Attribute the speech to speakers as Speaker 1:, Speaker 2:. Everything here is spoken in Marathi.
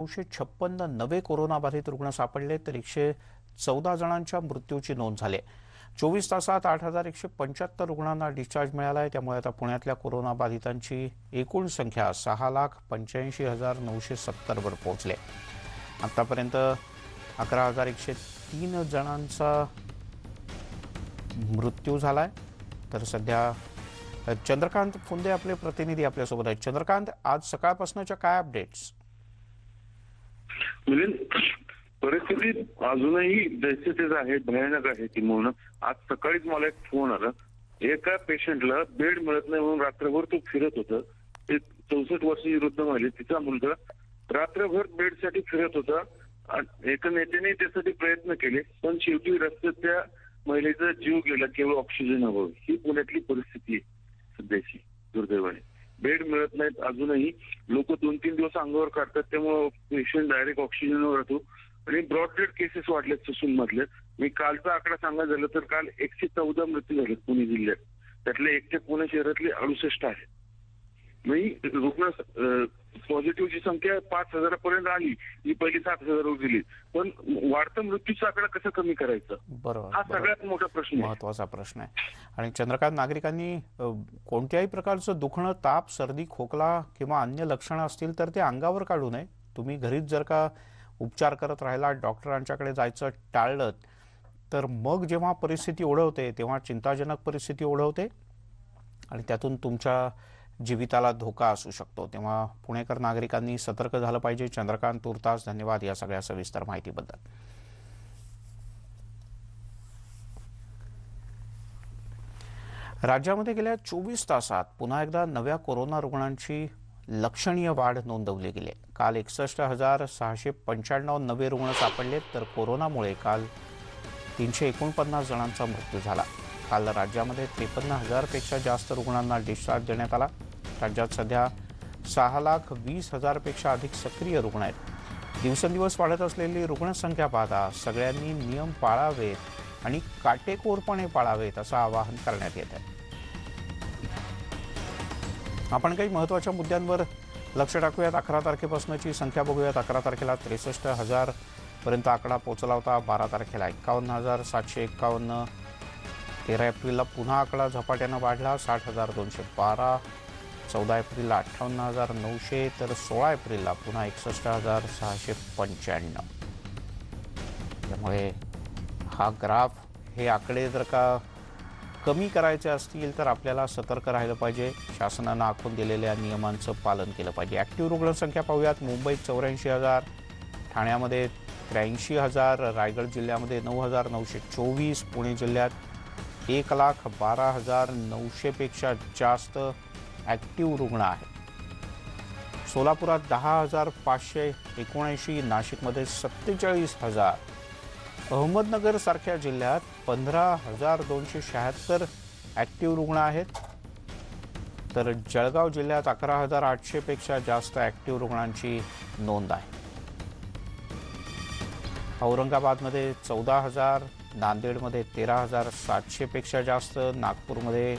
Speaker 1: नऊशे छप्पन्न नवे कोरोनाबाधित रुग्ण सापडले तर एकशे चौदा जणांच्या मृत्यूची नोंद झाली चोवीस तासात आठ हजार एकशे पंच्याहत्तर रुग्णांना डिस्चार्ज मिळाला आहे. त्यामुळे आता पुण्यातल्या कोरोनाबाधितांची एकूण संख्या सहा लाख पंच्याऐंशी हजार नऊशे सत्तरवर पोहोचले आतापर्यंत अकरा हजार एकशे तीन जणांचा मृत्यू झाला आहे. तर सध्या चंद्रकांत फुंदे आपले प्रतिनिधी आपल्यासोबत आहेत. चंद्रकांत आज सकाळपासूनच्या काय अपडेट्स
Speaker 2: म्हणजे परिस्थिती अजूनही दहशतीच आहे भयानक आहे ती म्हणून. आज सकाळीच मला एक फोन आला. एका पेशंटला बेड मिळत नाही म्हणून रात्रभर तो फिरत होता. एक चौसष्ट वर्षाची वृद्ध महिला तिचा मुलगा रात्रभर बेडसाठी फिरत होता. एका नेत्याने त्यासाठी प्रयत्न केले पण शेवटी रस्त्यात त्या महिलेचा जीव गेला केवळ ऑक्सिजन हवं ही पुण्यातली परिस्थिती आहे सध्याची दुर्दैवाने. बेड मिळत नाहीत अजूनही. लोक दोन तीन दिवस अंगावर काढतात त्यामुळे पेशंट डायरेक्ट ऑक्सिजनवर राहतो. आणि ब्रॉडगेड केसेस वाढल्यात ससून मधले मी कालचा आकडा सांगायचा झालं तर काल एकशे चौदा मृत्यू झाले पुणे जिल्ह्यात. त्यातले एकटे पुणे शहरातले अडुसष्ट आहेत. मी रुग्ण पॉझिटिव्हची संख्या पाच हजारापर्यंत आली. ही पहिली सात हजारावर गेली पण वाढतं मृत्यूचा आकडा कसा कमी करायचा?
Speaker 1: बरोबर
Speaker 2: हा. सगळ्यात मोठा प्रश्न
Speaker 1: महत्त्वाचा प्रश्न आहे. आणि चंद्रकांत नागरिकांनी कोणत्याही प्रकारचं दुखणं ताप सर्दी खोकला किंवा अन्य लक्षणं असतील तर ते अंगावर काढू नये. तुम्ही घरीच जर का उपचार करत राहिला डॉक्टरांच्याकडे जायचं टाळलं तर मग जेव्हा परिस्थिती ओढवते तेव्हा चिंताजनक परिस्थिती ओढवते. आणि त्यातून तुमच्या जीविताला धोका असू शकतो. तेव्हा पुणेकर नागरिकांनी सतर्क झालं पाहिजे. चंद्रकांत तुर्तास धन्यवाद या सगळ्या सविस्तर माहितीबद्दल. राज्यामध्ये गेल्या चोवीस तासात पुन्हा एकदा नव्या कोरोना रुग्णांची लक्षणीय वाढ नोंदवली गेली. आहे. काल एकसष्ट हजार सहाशे पंच्याण्णव नवे रुग्ण सापडले तर कोरोनामुळे काल तीनशे एकोणपन्नास जणांचा मृत्यू झाला. काल राज्यामध्ये त्रेपन्न हजारपेक्षा जास्त रुग्णांना डिस्चार्ज देण्यात आला. राज्यात सध्या सहा लाख वीस हजारपेक्षा अधिक सक्रिय रुग्ण आहेत. दिवसेंदिवस वाढत असलेली रुग्णसंख्या पाहता सगळ्यांनी नियम पाळावेत आणि काटेकोरपणे पाळावेत असं आवाहन करण्यात येत आहे. आपण काही महत्त्वाच्या मुद्द्यांवर लक्ष टाकूयात. अकरा तारखेपासूनची संख्या बघूयात. अकरा तारखेला त्रेसष्ट हजार पर्यंत आकडा पोहोचला होता. बारा तारखेला एक्कावन्न हजार सातशे एक्कावन्न. तेरा एप्रिलला पुन्हा आकडा झपाट्यानं वाढला. साठ हजार दोनशे बारा. चौदा एप्रिलला अठ्ठावन्न हजार नऊशे तर सोळा एप्रिलला पुन्हा एकसष्ट हजार सहाशे पंच्याण्णव. त्यामुळे हा ग्राफ हे आकडे जर का कमी करायचे असतील तर आपल्याला सतर्क राहिलं पाहिजे. शासनानं आखून दिलेल्या नियमांचं पालन केलं पाहिजे. ॲक्टिव्ह रुग्णसंख्या पाहूयात. मुंबईत चौऱ्याऐंशी हजार ठाण्यामध्ये त्र्याऐंशी हजार रायगड जिल्ह्यामध्ये नऊ हजार नऊशे चोवीस पुणे जिल्ह्यात एक लाख बारा हजार नऊशेपेक्षा जास्त ॲक्टिव्ह रुग्ण आहेत सोलापुरात दहा हजार पाचशे एकोणऐंशी नाशिकमध्ये सत्तेचाळीस हजार. अहमदनगर सारख्या जिल्ह्यात पंधरा हजार दोनशे शहात्तर ॲक्टिव्ह रुग्ण आहेत. तर जळगाव जिल्ह्यात अकरा हजार आठशेपेक्षा जास्त ॲक्टिव्ह रुग्णांची नोंद आहे. औरंगाबादमध्ये चौदा हजार नांदेडमध्ये तेरा हजार सातशेपेक्षा जास्त नागपूरमध्ये